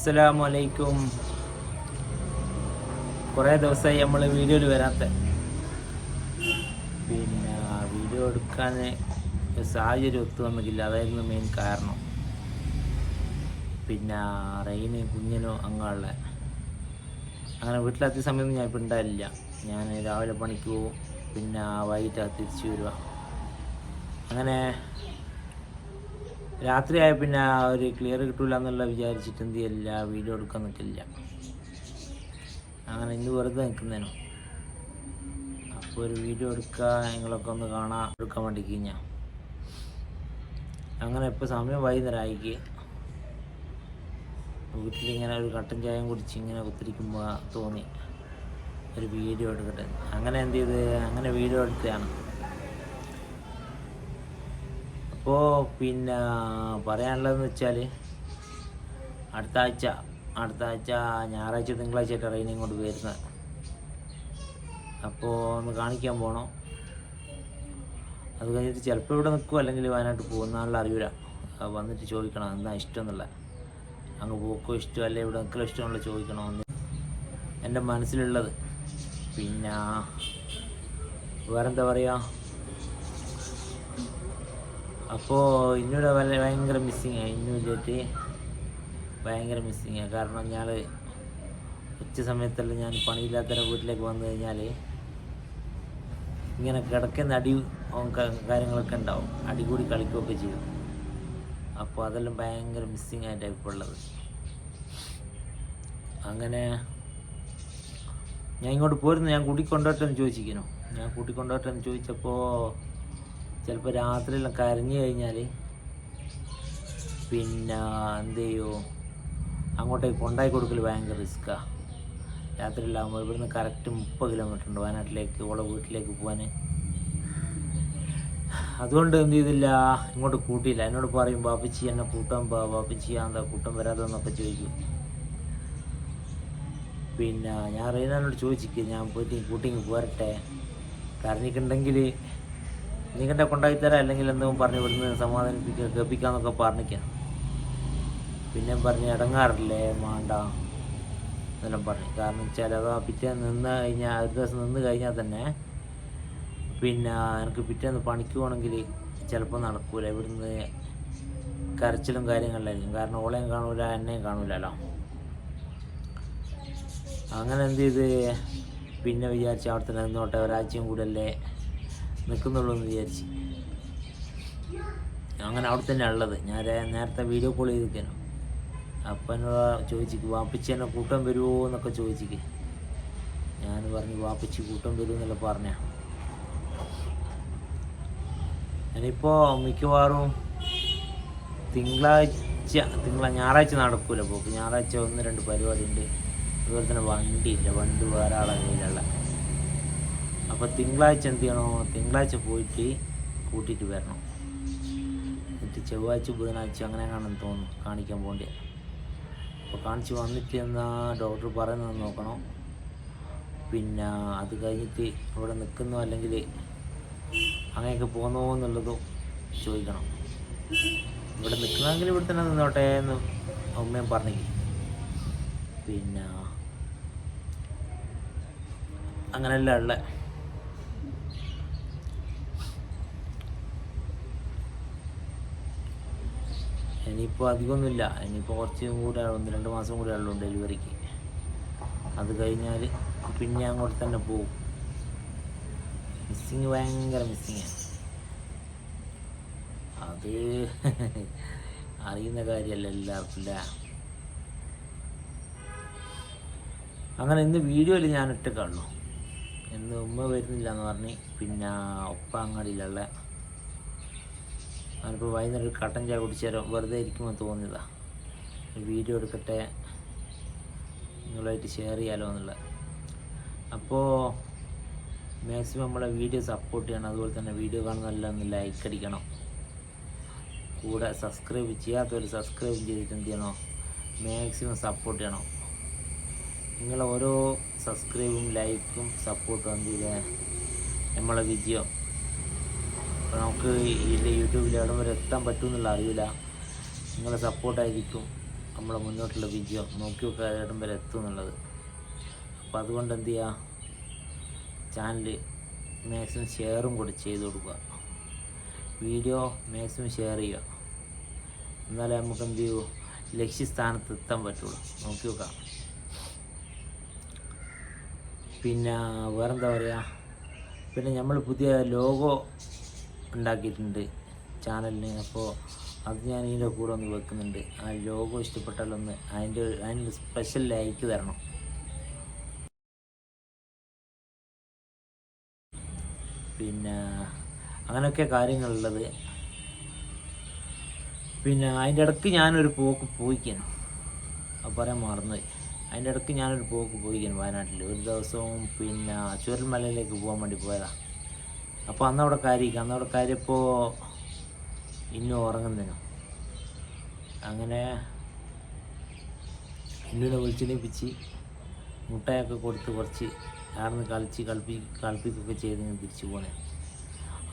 അസ്സലാമു അലൈക്കും കുറേ ദിവസമായി നമ്മൾ വീഡിയോയിൽ വരാത്ത. പിന്നെ വീഡിയോ എടുക്കാൻ സാഹചര്യം ഒത്തു വന്നിട്ടില്ല. അതായിരുന്നു മെയിൻ കാരണം. പിന്നെ റെയിന് കുഞ്ഞിനോ അങ്ങനെയുള്ള അങ്ങനെ വീട്ടിലെത്തിയ സമയത്ത് ഞാൻ ഇപ്പം ഉണ്ടായില്ല. ഞാൻ രാവിലെ പണിക്ക് പോവും പിന്നെ വൈകിട്ട് തിരിച്ചു വരിക. അങ്ങനെ രാത്രിയായ പിന്നെ ഒരു ക്ലിയർ കിട്ടൂല എന്നുള്ള വിചാരിച്ചിട്ട് എന്ത് ചെയ്യില്ല വീഡിയോ എടുക്കാൻ നിൽക്കില്ല അങ്ങനെ ഇന്ന് വെറുതെ നിൽക്കുന്നതിനു അപ്പോൾ ഒരു വീഡിയോ എടുക്കുക നിങ്ങളൊക്കെ ഒന്ന് കാണാൻ എടുക്കാൻ വേണ്ടി കഴിഞ്ഞാൽ അങ്ങനെ ഇപ്പോൾ സമയം വൈകുന്നേരം ആയിക്ക് വീട്ടിലിങ്ങനെ ഒരു കട്ടൻ ചായം കുടിച്ച് ഇങ്ങനെ കുത്തിരിക്കുമ്പോൾ തോന്നി. ഒരു വീഡിയോ എടുക്കട്ടെ. അങ്ങനെ എന്ത് ചെയ്ത് അങ്ങനെ വീഡിയോ എടുത്തതാണ്. അപ്പോൾ പിന്നെ പറയാനുള്ളതെന്ന് വെച്ചാൽ അടുത്ത ആഴ്ച അടുത്ത ആഴ്ച ഞായറാഴ്ച തിങ്കളാഴ്ച ട്രെയിനിങ് കൊണ്ട് വരുന്നത് അപ്പോൾ ഒന്ന് കാണിക്കാൻ പോകണം അത് കഴിഞ്ഞിട്ട് ചിലപ്പോൾ ഇവിടെ നിൽക്കും അല്ലെങ്കിൽ വയനാട്ടിൽ പോകുന്നാളിൽ അറിയില്ല വന്നിട്ട് ചോദിക്കണം എന്താ ഇഷ്ടം എന്നുള്ള. അങ്ങ് പോക്കോ ഇഷ്ടം അല്ലെ? ഇവിടെ നിൽക്കലോ ഇഷ്ടമുള്ള ചോദിക്കണമെന്ന് എന്റെ മനസ്സിലുള്ളത്. പിന്നെ വേറെന്താ പറയുക അപ്പോൾ ഇന്നോട് വല്ല ഭയങ്കര മിസ്സിങ് ഇന്നു ഇല്ലിട്ട് ഭയങ്കര മിസ്സിങ് കാരണം ഞാൻ ഉച്ച സമയത്തെല്ലാം ഞാൻ പണിയില്ലാത്തവരെ വീട്ടിലേക്ക് വന്നു കഴിഞ്ഞാൽ ഇങ്ങനെ കിടക്കുന്ന അടി കാര്യങ്ങളൊക്കെ ഉണ്ടാവും. അടി കൂടി കളിക്കുകയൊക്കെ ചെയ്യും. അപ്പോൾ അതെല്ലാം ഭയങ്കര മിസ്സിങ് ആയിട്ടാണ് ഇപ്പോൾ ഉള്ളത്. അങ്ങനെ ഞാൻ ഇങ്ങോട്ട് പോരുന്നു. ഞാൻ കൂട്ടിക്കൊണ്ടോട്ടെന്ന് ചോദിച്ചിരിക്കുന്നു. ഞാൻ കൂട്ടിക്കൊണ്ടോട്ടെന്ന് ചോദിച്ചപ്പോൾ ചിലപ്പോൾ രാത്രിയെല്ലാം കരഞ്ഞു കഴിഞ്ഞാൽ പിന്നെ എന്ത് ചെയ്യുമോ അങ്ങോട്ടേക്ക് കൊണ്ടായി കൊടുക്കൽ ഭയങ്കര റിസ്ക്കാണ് രാത്രിയിലാകുമ്പോൾ ഇവിടുന്ന് കറക്റ്റ് മുപ്പത് കിലോമീറ്റർ ഉണ്ട്. വയനാട്ടിലേക്ക് ഓളെ വീട്ടിലേക്ക് പോകാൻ അതുകൊണ്ട് എന്ത് ചെയ്തില്ല? ഇങ്ങോട്ട് കൂട്ടിയില്ല. എന്നോട് പറയും ബാപ്പച്ചി എന്നെ കൂട്ടാൻ പാ. ബാപ്പച്ചി എന്താ കൂട്ടം വരാതെന്നൊക്കെ ചോദിക്കും. പിന്നെ ഞാൻ റീനാനോട് ചോദിച്ചിക്ക് ഞാൻ പോയിട്ട് കൂട്ടിങ് പോരട്ടെ? കരഞ്ഞിട്ടുണ്ടെങ്കിൽ നിങ്ങളുടെ കൊണ്ടാക്കി തരാം അല്ലെങ്കിൽ എന്തെങ്കിലും പറഞ്ഞ് ഇവിടുന്ന് സമാധാനിപ്പിക്കുക ഗപ്പിക്കാന്നൊക്കെ പറഞ്ഞിക്കാം പിന്നെ പറഞ്ഞ് ഇടങ്ങാറില്ലേ മാണ്ട എന്നെല്ലാം പറഞ്ഞു. കാരണം വെച്ചാൽ അത് പിറ്റേ നിന്ന് കഴിഞ്ഞാൽ ഒരു ദിവസം നിന്ന് കഴിഞ്ഞാൽ തന്നെ പിന്നെ എനിക്ക് പിറ്റേന്ന് പണിക്ക് പോകണമെങ്കിൽ ചിലപ്പോൾ നടക്കൂല. ഇവിടുന്ന് കരച്ചിലും കാര്യങ്ങളിലായിരിക്കും. കാരണം ഓളെയും കാണൂല എന്നെയും കാണൂലല്ലോ. അങ്ങനെ എന്ത് ചെയ്ത്? പിന്നെ വിചാരിച്ച അവിടെ തന്നെ നിന്നോട്ടെ ഒരാഴ്ചയും കൂടെ അല്ലേ നിൽക്കുന്നുള്ളൂ എന്ന് വിചാരിച്ച് അങ്ങനെ അവിടെ തന്നെ ഉള്ളത്. ഞാൻ നേരത്തെ വീഡിയോ കോൾ ചെയ്തിരിക്കാനോ. അപ്പനോട് ചോദിച്ചിക്ക് വാപ്പിച്ചി എന്നെ കൂട്ടം വരുമോ എന്നൊക്കെ ചോദിച്ചിക്ക്. ഞാൻ പറഞ്ഞു വാപ്പിച്ചി കൂട്ടം വരും എന്നല്ല പറഞ്ഞ. ഇനിയിപ്പോൾ മിക്കവാറും തിങ്കളാഴ്ച തിങ്കള ഞായറാഴ്ച നടക്കൂല പോക്ക്. ഞായറാഴ്ച ഒന്ന് രണ്ട് പരിപാടി ഉണ്ട് അതുപോലെ തന്നെ വണ്ടിയില്ല. വണ്ടി വേറെ ആളെ കയ്യിലുള്ള. അപ്പോൾ തിങ്കളാഴ്ച എന്ത് ചെയ്യണോ? തിങ്കളാഴ്ച പോയിട്ട് കൂട്ടിയിട്ട് വരണം. എന്നിട്ട് ചൊവ്വാഴ്ച ബുധനാഴ്ച അങ്ങനെ കാണാൻ തോന്നും കാണിക്കാൻ പോകേണ്ടി. അപ്പോൾ കാണിച്ച് വന്നിട്ട് എന്നാ ഡോക്ടർ പറയുന്നത് നോക്കണം. പിന്നെ അത് കഴിഞ്ഞിട്ട് ഇവിടെ നിൽക്കുന്നോ അല്ലെങ്കിൽ അങ്ങനെയൊക്കെ പോകുന്നോ എന്നുള്ളതും ചോദിക്കണം. ഇവിടെ നിൽക്കണമെങ്കിൽ ഇവിടെ തന്നെ നിന്നോട്ടെ എന്ന് അമ്മയും പറഞ്ഞില്ല. പിന്നെ അങ്ങനെയല്ല ഉള്ള ഇനിയിപ്പോൾ അധികമൊന്നുമില്ല. ഇനിയിപ്പോൾ കുറച്ച് കൂടെ ഒന്ന് രണ്ട് മാസം കൂടെ ഉള്ളൂ ഡെലിവറിക്ക്. അത് കഴിഞ്ഞാൽ പിന്നെ അങ്ങോട്ട് തന്നെ പോവും. മിസ്സിങ് ഭയങ്കര മിസ്സിങ്ങാണ് അത് അറിയുന്ന കാര്യമല്ല എല്ലാവർക്കും അല്ലേ അങ്ങനെ ഇന്ന് വീഡിയോയിൽ ഞാൻ ഇട്ടേക്കാണല്ലോ ഇന്ന് ഉമ്മ വരുന്നില്ല എന്ന് പറഞ്ഞ് പിന്നെ ഒപ്പ അങ്ങാടിയിലുള്ള ഞാനിപ്പോൾ വൈകുന്നേരം കട്ടൻ ചായ കുടിച്ചാലോ വെറുതെ ഇരിക്കുമെന്ന് തോന്നിയതാ. വീഡിയോ എടുക്കട്ടെ നിങ്ങളായിട്ട് ഷെയർ ചെയ്യാലോ എന്നുള്ള. അപ്പോൾ മാക്സിമം നമ്മളെ വീഡിയോ സപ്പോർട്ട് ചെയ്യണം. അതുപോലെ തന്നെ വീഡിയോ കാണുന്നതല്ല ഒന്ന് ലൈക്ക് അടിക്കണം. കൂടെ സബ്സ്ക്രൈബ് ചെയ്യാത്തവർ സബ്സ്ക്രൈബ് ചെയ്തിട്ട് എന്ത് ചെയ്യണോ? മാക്സിമം സപ്പോർട്ട് ചെയ്യണം. നിങ്ങളെ ഓരോ സബ്സ്ക്രൈബും ലൈക്കും സപ്പോർട്ടും എന്ത് ചെയ്യുക നമ്മളെ വിജയം അപ്പോൾ നമുക്ക് ഈ യൂട്യൂബിൽ എവിടം വരെ എത്താൻ പറ്റുമെന്നുള്ള അറിയില്ല നിങ്ങളുടെ സപ്പോർട്ടായിരിക്കും നമ്മളെ മുന്നോട്ടുള്ള വിജയം. നോക്കി നോക്കുക ഇടം വരെ എത്തും എന്നുള്ളത് അപ്പോൾ അതുകൊണ്ട് എന്ത് ചെയ്യുക ചാനൽ മാക്സിമം ഷെയറും കൂടി ചെയ്ത് കൊടുക്കുക. വീഡിയോ മാക്സിമം ഷെയർ ചെയ്യുക. എന്നാലേ നമുക്ക് എന്ത് ചെയ്യൂ? ലക്ഷ്യസ്ഥാനത്ത് എത്താൻ പറ്റുള്ളൂ. നോക്കി നോക്കാം. പിന്നെ വേറെന്താ പറയുക പിന്നെ നമ്മൾ പുതിയ ലോഗോ ഉണ്ടാക്കിയിട്ടുണ്ട് ചാനലിന്. അപ്പോൾ അത് ഞാൻ ഇതിന്റെ കൂടെ ഒന്ന് വെക്കുന്നുണ്ട്. ആ ലോഗോ ഇഷ്ടപ്പെട്ടാലൊന്ന് അതിന്റെ അതിന്റെ സ്പെഷ്യൽ ലൈക്ക് തരണം. പിന്നെ അങ്ങനെയൊക്കെ കാര്യങ്ങളുള്ളത്. പിന്നെ അതിന്റെ ഇടയ്ക്ക് ഞാനൊരു പോക്ക് പോയിക്കാനും അത് പറയാൻ മറന്നുപോയി. അതിന്റെ ഇടയ്ക്ക് ഞാനൊരു പോക്ക് പോയിക്കാനും വയനാട്ടിൽ ഒരു ദിവസവും പിന്നെ ചുരൽമലയിലേക്ക് പോകാൻ വേണ്ടി പോയതാണ് അപ്പോൾ അന്നവിടെ കാര്യമില്ല. അന്നവിടെ കാര്യപ്പോൾ ഇന്നും ഉറങ്ങുന്നതിനോ അങ്ങനെ ഇന്നിനെ വിളിച്ചെണീപ്പിച്ച് മുട്ടയൊക്കെ കൊടുത്ത് കുറച്ച് ആർന്ന് കളിച്ച് കളിപ്പി കളിപ്പിക്കുകയൊക്കെ ചെയ്ത് തിരിച്ചു പോണേ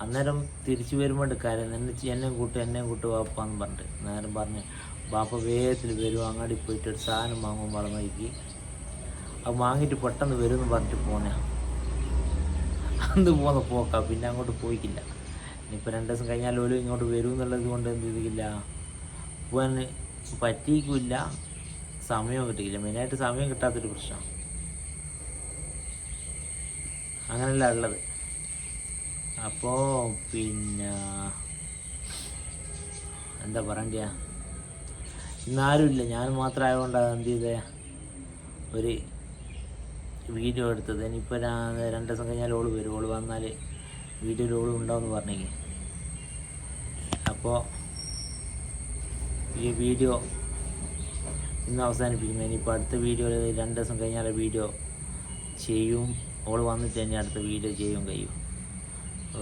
അന്നേരം തിരിച്ചു വരുമ്പോൾ കാര്യം എന്നെ എന്നെ കൂട്ട് എന്നെ കൂട്ട് വാപ്പാന്ന് പറഞ്ഞിട്ട് നേരം പറഞ്ഞ് ബാപ്പ വേഗത്തിൽ വരും അങ്ങാടി പോയിട്ട് ഒരു സാധനം വാങ്ങും വളർന്നേക്ക് അത് വാങ്ങിയിട്ട് പെട്ടെന്ന് വരും എന്ന് പറഞ്ഞിട്ട് പോണേ അന്ന് പോകുന്ന പോക്കാ പിന്നെ അങ്ങോട്ട് പോയിക്കില്ല. ഇനിയിപ്പോൾ രണ്ട് ദിവസം കഴിഞ്ഞാൽ ഓലും ഇങ്ങോട്ട് വരും എന്നുള്ളത് കൊണ്ട് എന്ത് ചെയ്തില്ല പോകാൻ പറ്റിയിക്കില്ല സമയം കിട്ടിയില്ല. മെയിനായിട്ട് സമയം കിട്ടാത്തൊരു പ്രശ്നം. അങ്ങനെയല്ല ഉള്ളത്. അപ്പോൾ പിന്നെ എന്താ പറയണ്ട ഇന്നാരുമില്ല ഞാൻ മാത്രം ആയതുകൊണ്ടാണ് എന്ത് ചെയ്തേ? ഒരു വീഡിയോ എടുത്തത്. ഇനിയിപ്പോൾ രണ്ട് ദിവസം കഴിഞ്ഞാൽ ഓൾ വരും. ഓൾ വന്നാൽ വീഡിയോയിൽ ഓൾ ഉണ്ടാവുമെന്ന് പറഞ്ഞേ അപ്പോൾ ഈ വീഡിയോ ഇന്ന് അവസാനിപ്പിക്കുന്നു. ഇനിയിപ്പോൾ അടുത്ത വീഡിയോ രണ്ട് ദിവസം കഴിഞ്ഞാൽ വീഡിയോ ചെയ്യും. ഓൾ വന്നിട്ട് തന്നെ അടുത്ത വീഡിയോ ചെയ്യും കഴിയും.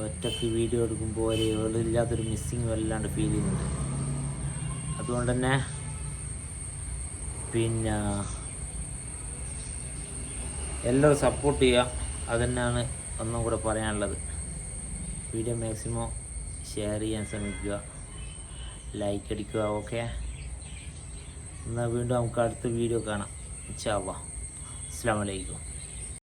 ഒറ്റയ്ക്ക് വീഡിയോ എടുക്കുമ്പോൾ ഒരു ഏളില്ലാത്തൊരു മിസ്സിങ് വല്ലാണ്ട് ഫീൽ ചെയ്യുന്നുണ്ട്. അതുകൊണ്ട് തന്നെ പിന്നെ എല്ലാവരും സപ്പോർട്ട് ചെയ്യുക. അതുതന്നെയാണ് ഒന്നും കൂടെ പറയാനുള്ളത്. വീഡിയോ മാക്സിമം ഷെയർ ചെയ്യാൻ ശ്രമിക്കുക. ലൈക്ക് അടിക്കുക ഓക്കെ എന്നാൽ വീണ്ടും നമുക്ക് അടുത്ത വീഡിയോ കാണാം. അല്ലാ അസ്സാം വലൈക്കും